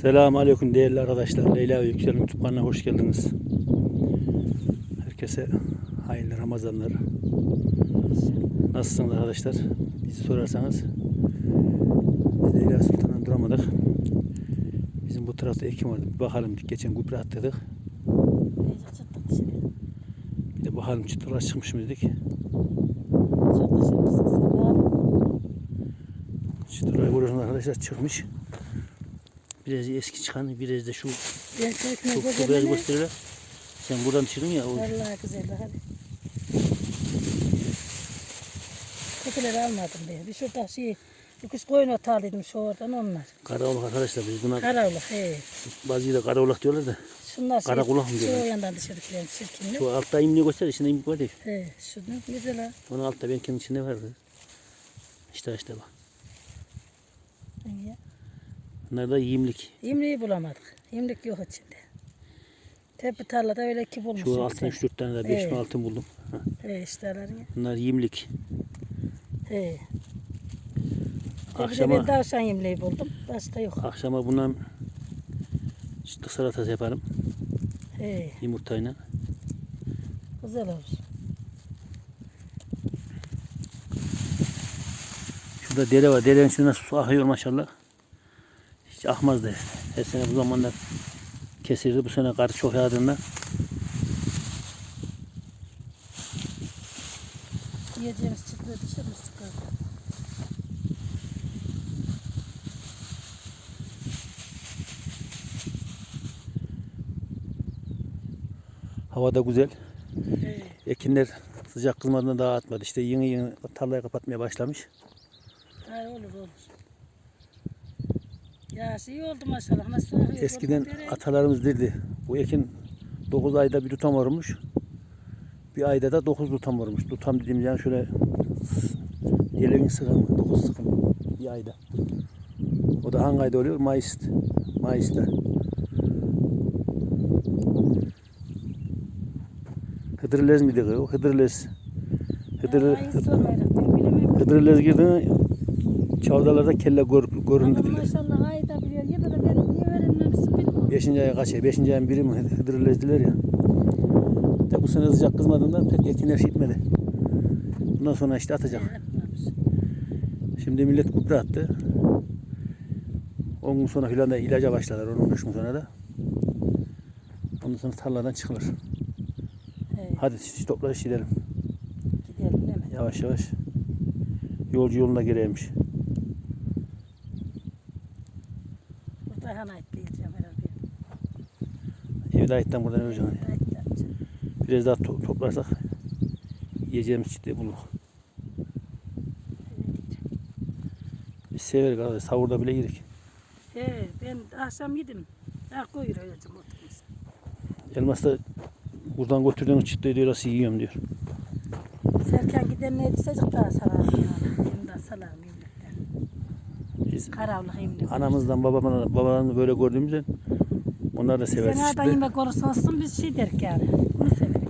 Selamun Aleyküm değerli arkadaşlar. Leyla Yüksel YouTube kanalına hoş geldiniz. Herkese hayırlı Ramazanlar. Nasılsınız arkadaşlar? Bizi sorarsanız biz Leyla Sultan'dan duramadık. Bizim bu tarafta ekim vardı. Bir bakalım geçen gübre dışarı. Bir de bakalım çıtırlar çıkmış mı dedik. Çıtırlar görüyorsunuz arkadaşlar çıkmış. Biraz eski çıkan, biraz da şu şu, şu biraz gösteriyorlar. Sen buradan çıktın ya. O, Vallahi güzel hadi. Kötüleri almadım ben. Bir şurada şey, kuş koyun otardıydım şu oradan onlar. Karaoğlak arkadaşlar biz buna Karavlak he. bazı yere karaoğlak diyorlar da. Şunlar şey, Karakulak mı şu diyorlar? yandan dışarı kilen çirkinli. Şu altta imliği göster, içinde imlik var değil. He, şunu güzel ha. Onun altta ben kendi içinde vardı. İşte işte bak. Bunlar da yiyimlik. İmliği bulamadık. İmlik yok içinde. Tepe tarlada öyle ki bulmuş. Şu altına 3-4 tane de 5 Evet. altın buldum. He işte. Bunlar yiyimlik. He. Akşama... Ben tavşan imliği buldum. Başka yok. akşama bundan çıtlık salatası yaparım. He. Yumurtayla. Güzel olur. Şurada dere var. Derenin içinde su akıyor maşallah. Hiç akmazdı. Her sene bu zamanlar kesildi. Bu sene kar çok yağdığında Yiyeceğimiz çıktı dışarı çıkardı. hava da güzel. He. Ekinler sıcak kılmadan daha atmadı. İşte yeni yeni tarlayı kapatmaya başlamış. Ha, olur olur. Ya iyi oldu maşallah. Nasıl? Eskiden atalarımız derdi. Bu ekin 9 ayda bir tutam varmış. Bir ayda da 9 tutam varmış. Tutam dediğim yani şöyle yeleğin sıkımı, 9 sıkım bir ayda. O da hangi ayda oluyor? Mayıs. Mayıs'ta. Hıdrellez miydi o? Ben bilemem. Hıdrellez girdi. Çavdalarda kelle gör, göründü maşallah ayda biliyor. Ya da ben niye verilmemişsin bilmiyorum. Beşinci aya kaç ay? Beşinci ayın biri mi hıdrellezdiler ya. De bu sene sıcak kızmadığından pek ekinler şişmedi. Bundan sonra işte atacak. Şimdi millet gübre attı. 10 gün sonra filan da ilaca başlarlar. 10-15 gün sonra da. Ondan sonra tarladan çıkılır. He, Hadi siz toplar iş gidelim. gidelim mi? Yavaş yavaş. Yolcu yoluna gireymiş. Ayetten buradan öleceğim. Ayıtlayacağım. Biraz daha to- toplarsak yiyeceğimiz çiftliği bulduk. Biz severiz arkadaş. Savurda bile yedik. He, ben akşam yedim. Ya koyur öylece oturmuş. Elmas da buradan götürdüğün çiftliği diyor nasıl yiyorum diyor. Serkan giden neydi çocuk daha yani. De salarım yemekten. Biz Karavlık yemekten. anamızdan babamdan, babalarını böyle gördüğümüzden onlar da sever Sen oradan çiftliği. yemek olursa biz şey derik yani. Bunu severik.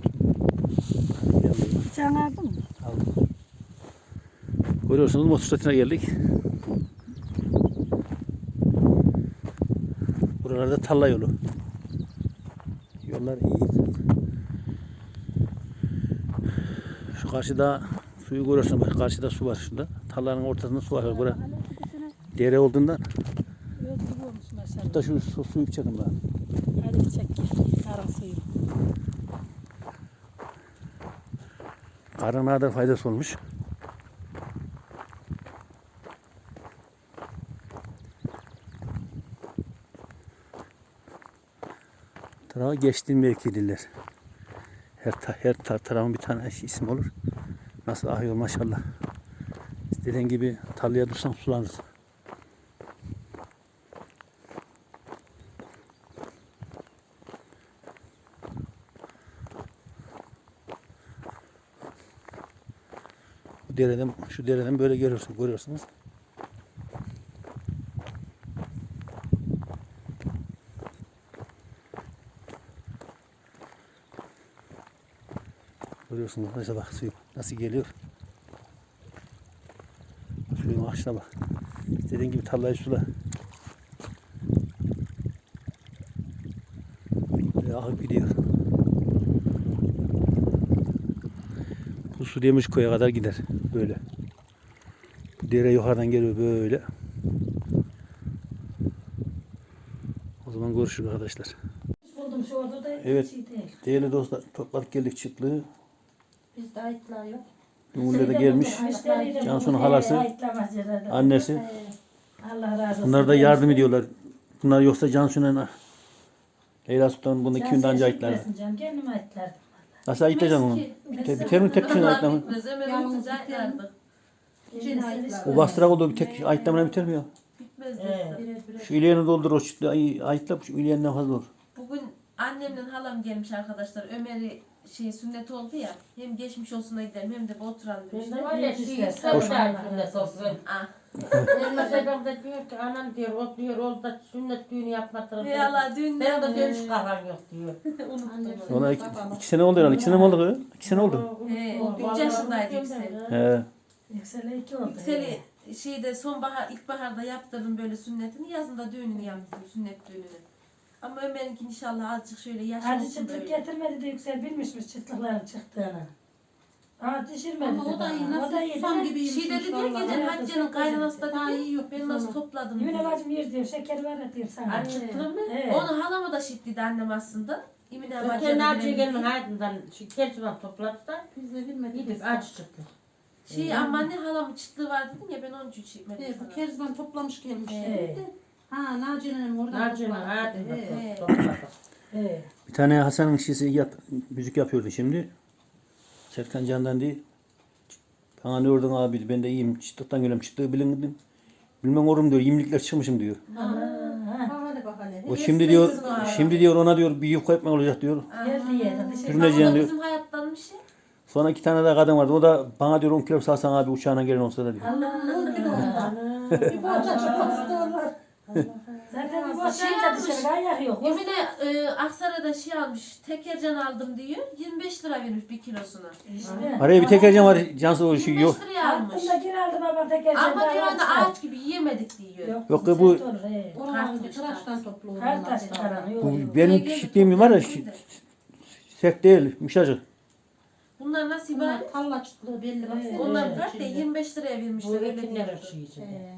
Can aldın mı? Aldım. Görüyorsunuz motosikletine geldik. Buralarda tarla yolu. Yollar iyi. Şu karşıda suyu görüyorsun bak karşıda su var şurada. Tarlanın ortasında su var. Bura dere olduğundan Göz gibi olmuş maşallah. tut da şu su, suyu çekin bana. Hadi çek gel. Arın suyu. Karın kadar faydası olmuş. Tarafa geçtiğim mevki diller. Her, ta, her ta, tarafın bir tane isim olur. Nasıl ahıyor maşallah. İstediğin gibi tarlaya dursan sulanır. dereden, şu dereden böyle görüyorsunuz, görüyorsunuz. Görüyorsunuz nasıl bak suyu nasıl geliyor. Suyun akışına bak. İstediğin gibi tarlayı sula. Ve akıp gidiyor. Su demiş koya kadar gider. Böyle. Bu dere yukarıdan geliyor böyle. O zaman görüşürüz arkadaşlar. Buldum şu orada da Evet. şey değil. Değerli dostlar topladık geldik çıtlığı. Bizde ayıtlar yok. Ümürle de gelmiş. Cansu'nun halası, Annesi. Allah razı olsun. Bunlar da yardım ediyorlar. Bunlar yoksa Cansu'nun Leyla Sultan bunu anca ayıtlardı. Canım kendime ayıtlardım. Nasıl ayıtacaksın onu? Te- Biter mi tek kişinin ayıtlama? Bitmez. Yalnız. O bastırak olduğu bir tek ayıtlamana biter mi ya? Bitmez Evet. desem. Birer birer. Şu ileğini doldur o çıtlığı ay- ayıtla şu ileğinden fazla olur. Bugün annemle halam gelmiş arkadaşlar. Ömer'i şey sünnet oldu ya. Hem geçmiş olsuna gidelim hem de bir oturalım Ben demişler. de var ya Hoş- şey sınnet olsun. Ah. Elma sebep de diyor ki anam diyor o diyor oldu da sünnet düğünü yapmadılar. Hey Allah düğün Ben de dönüş kafan yok diyor. Unuttum. Ona iki, iki sene oldu herhalde. İki sene mi oldu kız? İki sene oldu. He, üç yaşındaydı Yüksel. He. Yüksele iki oldu. Yükseli şeyde sonbahar, ilkbaharda yaptırdım böyle sünnetini. Yazında düğününü yaptım, sünnet düğününü. Ama Ömer'inki inşallah azıcık şöyle yaş Hacı olsun çıtlık böyle. getirmedi de yüksel bilmişmiş çıtlıkların çıktığını. Ha düşürmedi Ama de o da iyi. O da iyi susam gibiymiş. Şey dedi diyor Evet, Hacı'nın çok kaynanası da Daha iyi yok. Ben nasıl topladım Yine diyor. bacım yer diyor, şeker var ya diyor sana. Ay, çıktı mı? Evet. Onu halama da şitliydi annem aslında. İmine Öten bacana acı bilelim gelme diye. hayatından kersivan topladı da Biz de bilmedik. gidip acı çıktı. Şey ama ne halamın çıtlığı var dedin ya ben onun için çekmedim Evet, bu sana. Kerzban toplamış gelmiş. Evet. Ha Naciye'nin oradan Narcının topladı. hayatından Evet. topladı. Bir tane Hasan'ın şişesi yap, müzik yapıyordu şimdi. Serkan Can'dan değil. Bana ne ordun abi ben de iyiyim. Çıtlıktan geliyorum. Çıtlığı bilin dedim. Bilmem orum diyor. Yimlikler çıkmışım diyor. O şimdi diyor, şimdi diyor ona diyor bir yufka ekmek olacak diyor. O da diyor. bizim hayattanmış ya. Sonra iki tane daha kadın vardı. O da bana diyor 10 kilo salsan abi uçağına gelen olsa da diyor. Allah On kilo Allah. ondan. Bir çıkmak istiyorlar. Zaten bu Şey boşanca yapmış. dışarı ayak yok. Emine e, Aksaray'da şey almış. Tekercan aldım diyor. 25 lira vermiş bir kilosuna. İşte. Araya bir tekercan var. Cansız o şey 25 yok. liraya almış. Aklımda gir aldı babam teker. Ama diyor da ağaç gibi yiyemedik diyor. Yok ki bu- Oralarda tıraştan topluyorlar. Her taş Bu yok. benim şişliğim var ya şi- sert değil. Yumuşacık. Bunlar nasıl Bunlar ibaret? talla çıtlığı belli baksana. Onlar kaç de 25 liraya Bu vermişler. Öyle ekinler diyordu. şey için. Ee,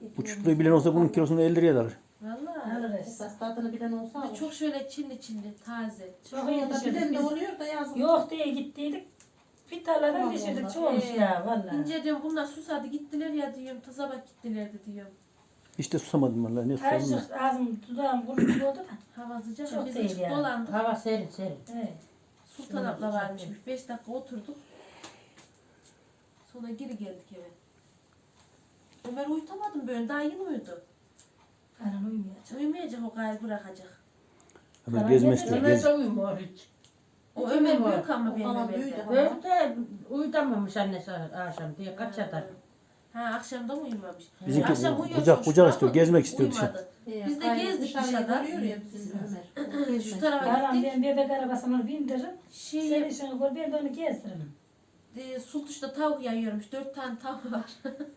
Bu çıtlığı bilen olsa bunun kilosunu 50 liraya da alır. Valla. Alırız. Esas tadını bilen olsa Çok, alır. çok şöyle çilli çilli taze. Çok iyi düşürdük bilen de oluyor da yazık. Yok diye gittiydik. Allah düşürdük çoğumuş Ee, ya valla. İnce diyorum bunlar susadı gittiler ya diyorum. Taza bak gittilerdi diyorum. Hiç de susamadım vallahi. Ne susadım ben. Azıcık ağzım dudağım kurutuluyordu da. Hava sıcak. Çok değil yani. dolandık. Hava serin serin. Evet. Sultan abla varmışmış. 5 dakika oturduk. Sonra geri geldik eve. Ömer uyutamadım böyle. Daha yeni uyudu. Karan uyumayacak. Uyumayacak o gayrı bırakacak. Hemen gezmek istiyor. Ömer Gez. de uyumuyor hiç. O Ömer büyük ama O benim falan Ömer'den. büyüdü. Böyle de uyutamamış annesi akşam diye kaç yatar. Ha akşam da mı uyumamış? Bizimki Akşam uyuyor kucak- kucak istiyor, ama gezmek istiyor dışarı. uyumadı. Ee, Biz de gezdik dışarıda. Ömer. Şu tarafa Karan gittik. ben bebek arabasını bindiririm. Şey, işini gör ben de onu gezdiririm. E, Sultuş'ta tavuk yayıyormuş. Dört tane tavuk var.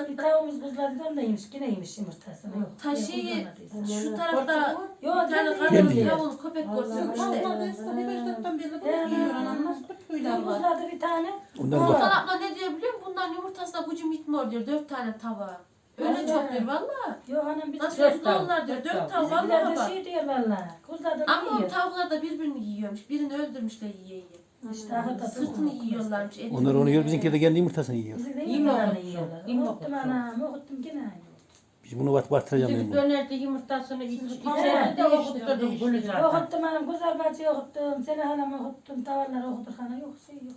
Bir tavuğumuz buzladı da onu da yemiş. Yine yemiş yumurtasını. Yok. Ta yok, buzlamadıysa. şu tarafta Yok bir tane kendi kadın yiyor. tavuğunu köpek görsün işte. Ee, yiyor. Anam buzladı bir tane. Ondan Sultan bak. abla ne diyor biliyor musun? Bundan yumurtasına gücüm gitmiyor diyor. Dört tane tava. Öyle Vallahi. çok diyor valla. Yok hanım biz Nasıl Dört tavuk, onlar diyor. dört Dört tavuk. tavuk Bizimkiler valla de bak. şey diyor valla. Kuzladı Ama o yiyor. tavuklar da birbirini yiyormuş. Birini öldürmüşler yiye yiye. İşte ahırda Sırtını yiyorlarmış. etini Onlar onu yiyor. Bizimki de kendi yumurtasını yiyor. Bizim de İyi mi yumurtalarını okutsun? yiyorlar. İyi mi Okuttum okutsun? anam, okuttum gene aynı. Biz bunu bat batıracağım ben Bizim bunu. dönerdi yumurtasını iç, içeride de okutturdum bunu zaten. Okuttum anam, güzel bacı okuttum, seni hanım okuttum, tavalları okuttuk ana yok şey yok.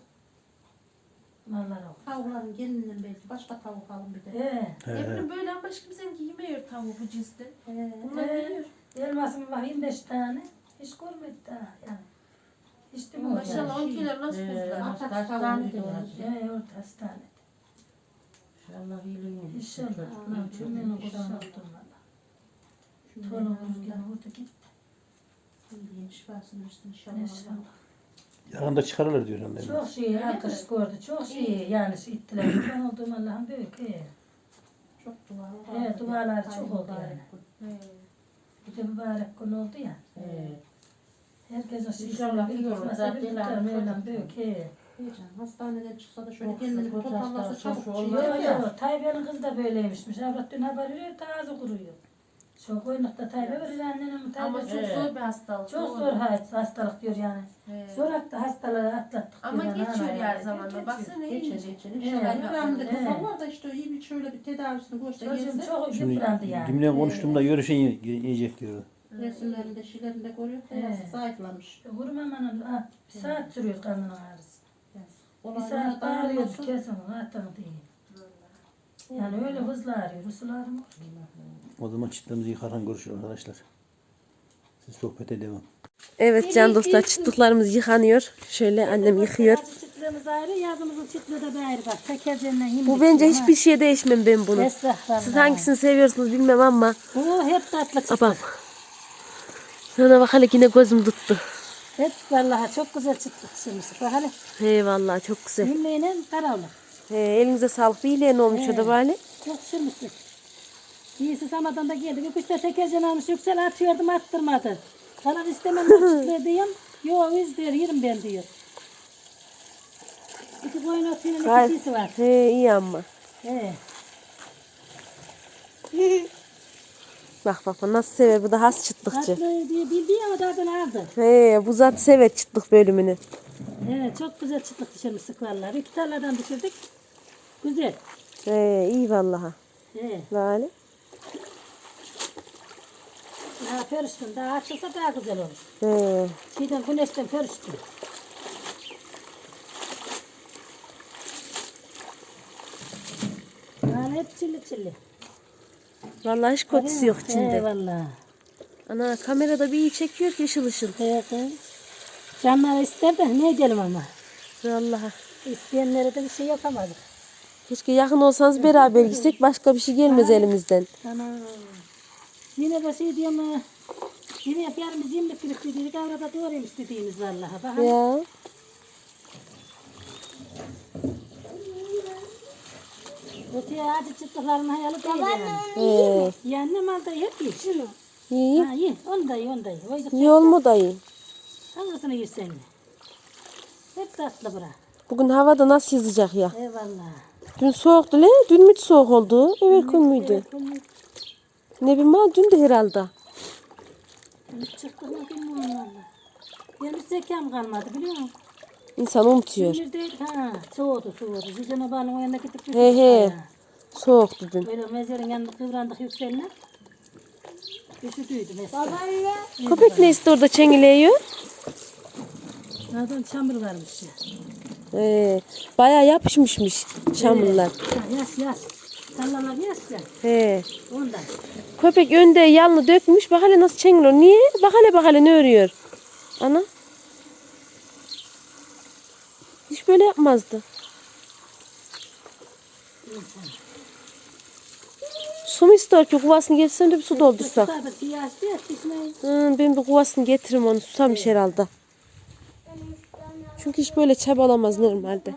Mallar okuttum. Tavukların gelinden belki başka tavuk alın bir de. Ee, He, he. Ebru böyle ama başka kimseninki yemiyor tavuğu bu cinsten. Ee, Bunlar Ee, yiyor. elmasım var 25 tane. Hiç görmedi daha yani. De mi Maşallah on kilo nasıl Ee, buzlar. Atak hastane tavuğu diyor. Ee, orta hastane. İnşallah iyiliğini İnşallah. çocuk. Lan cümlenin kurşunu oldum valla. Torunumuz gibi orada gitti. Bildiğin şifasını versin inşallah. İnşallah. Yakında çıkarırlar diyor annem. Çok şey arkadaş gördü. Çok şey yani şey ittiler. Ben olduğum Allah'ın büyük. He. Çok dualı. Evet, dualar çok oldu yani. He. Bir de mübarek gün oldu ya. Ee, Herkesin şeysi İnşallah iyi olur. Zaten. Mevlam büyük. He. Heyecan. Hastaneden çıksa da şöyle Çok kendini toparlasa çok çabuk Yok ya. Tayyip'in kızı da böyleymişmiş. Avrat dün haber veriyor taze kuruyor. Şu koynukta Tayyip'e veriyor annenin Ama Tayyip'e. çok Evet. zor bir hastalık. Çok doğru. zor hayat, hastalık diyor yani. He. Zor hatta hastalığı atlattık Ama diyor yani, geçiyor ana her yani. zaman. Geçiyor. Baksana Geçer iyice. geçer. Evet. İnşallah rahmetli Evet. kızım var da işte iyi bir şöyle bir tedavisini görse Çocuğum çok Şimdi yıprandı yani. Dimle konuştuğumda yürüyüşe yiyecek diyor. Resimlerinde şeylerinde görüyor. Evet. Evet. Zayıflamış. Vurmam anam. Ha, bir saat sürüyor karnının ağrısı. Bir saat bağırıyordu kesin atın diye. Yani öyle hızlı ağrıyor. Hızlı ağrıyor. O zaman çıtlığımızı yıkarken görüşürüz arkadaşlar. Siz sohbete devam. Evet can dostlar çıtlıklarımız yıkanıyor. Şöyle annem yıkıyor. Çıtlığımız ayrı, yazımızın çıtlığı da bir ayrı bak. Tekerlerine yiyeyim. Bu bence hiçbir şeye değişmem ben bunu. Siz hangisini seviyorsunuz bilmem ama. Bu hep tatlı çıtlık. Abam. Sana bak hele yine gözüm tuttu. Hep vallahi çok güzel çıtlık şimdi. Bak hele. He vallahi çok güzel. Yemeğine karavlı. He, elinize sağlık bir iyileğin olmuş o da bari. Çok sürmüşsün. İyisi samadan da geldi. Bir kuşta tekercan almış yüksel atıyordum attırmadı. Sana istemem çıtlığı diyeyim. Yo yüz diyor yerim ben diyor. İki koyun otuyla ikisi var. He iyi ama. He. Bak bak bak nasıl sever bu da has çıtlıkçı. Tatlı diye bildi ama tadını aldı. He bu zat sever çıtlık bölümünü. He, çok güzel çıtlık düşürmüşsük vallahi. İki tarladan düşürdük. Güzel. He iyi vallahi. He. Lale. Daha pörüştüm. Daha açılsa daha güzel olur. He. Şeyden güneşten pörüştüm. Yani hep çilli çilli. Vallahi hiç kötüsü yok içinde. Eyvallah. Ana kamerada bir iyi çekiyor ki ışıl ışıl. Evet, evet. Canlar ister de ne edelim ama. Vallahi. İsteyenlere de bir şey yapamadık. Keşke yakın olsanız beraber gitsek başka bir şey gelmez elimizden. Ana. Yine de şey diyorum. Yine yarın biz yemlik girip dedik. Avrada doğruymuş dediğimiz vallahi. Bakalım. Ya. Öteye acı çıtlıklarını hayalı değil yani. He. Yani mal da hep ye. Şunu. İyi. Ha ye. Onu da ye, onu da ye. Oyduk İyi olma dayı. Hangisini yersen ye. Hep tatlı bura. Bugün havada nasıl yazacak ya? Eyvallah. Dün soğuktu le. Dün mü soğuk oldu? Evet gün müydü? Ne bileyim ha dün de herhalde. Hiç çıktık mı bilmiyorum valla. Benim zekam kalmadı biliyor musun? İnsan unutuyor. Bir değil ha soğudu soğudu. Yüzüne bağlı o yanına gittik. He he. Soğuktu dün. Böyle mezerin yanında kıvrandık yükseline. Üşüdüydü mesela. Köpek ne istiyor orada çengileyiyor? Zaten çamur varmış ya. Ee, bayağı yapışmışmış çamurlar. Ha, yaş yaş. Sallalar yaş ya. He. Ondan. Köpek önde yalını dökmüş. Bak hele nasıl çengiliyor. Niye? Bak hele bak hele ne örüyor. Ana. Hiç böyle yapmazdı. Su mu istiyor ki kuvasını getirsen de bir su doldursak. Hı, ben bir kuvasını getiririm onu susamış herhalde. Çünkü hiç böyle çabalamaz normalde.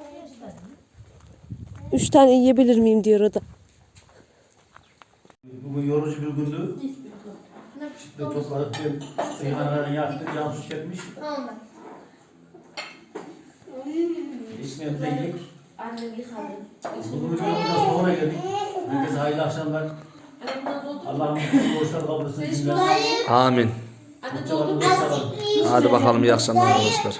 Üç tane yiyebilir miyim diyor o da. Bugün yorucu bir gündü. Şimdi topladık. Ben Seyhanların yaptık. Cansu çekmiş. İsmimize yedik. Annem yıkadı. Bugün videomuzdan sonra geldik. Herkese hayırlı akşamlar. Allah'ın borçlar kabul etsin. Amin. Hadi bakalım iyi akşamlar arkadaşlar.